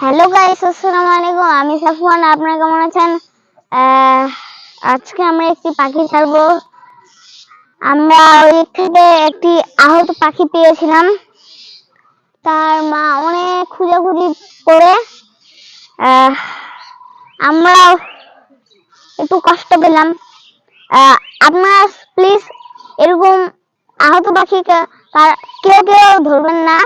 Hello guys আসসালামু আলাইকুম। আমি সাফওয়ান, আপনারা কেমন আছেন? আজকে আমরা একটি পাখি ছাড়বো। আমরা ওই থেকে একটি আহত পাখি পেয়েছিলাম। তার মা অনেক খুঁজাখুঁজি করে আমরা একটু কষ্ট পেলাম। আপনারা প্লিজ এরকম আহত পাখিকে কেউ কেউ ধরবেন না।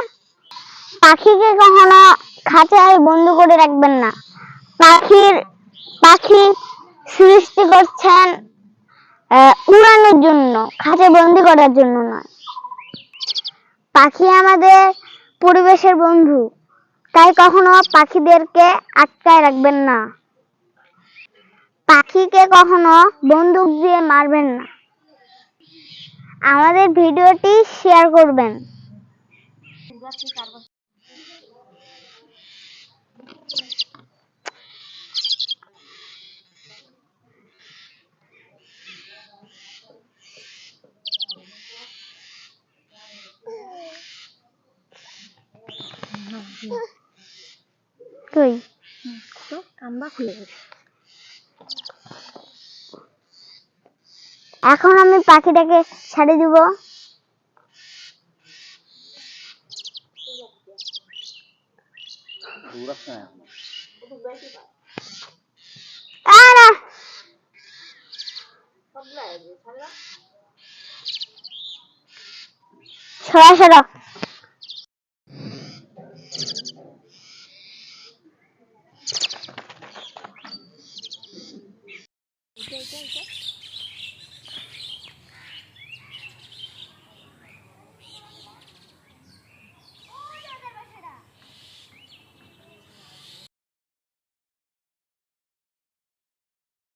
পাখিকে কখনো খাঁচায় বন্দি করে রাখবেন না। পাখির, পাখি সৃষ্টি করছেন উড়ানোর জন্য, খাঁচায় বন্দি করার জন্য নয়। পাখি আমাদের পরিবেশের বন্ধু, তাই কখনো পাখিদেরকে আটকায় রাখবেন না। পাখিকে কখনো বন্দুক দিয়ে মারবেন না। আমাদের ভিডিওটি শেয়ার করবেন। কই? কাম্বা খুলে গেছে এখন আমি পাখিটাকে ছেড়ে দিব। সরা সরা Tem, tem, tem.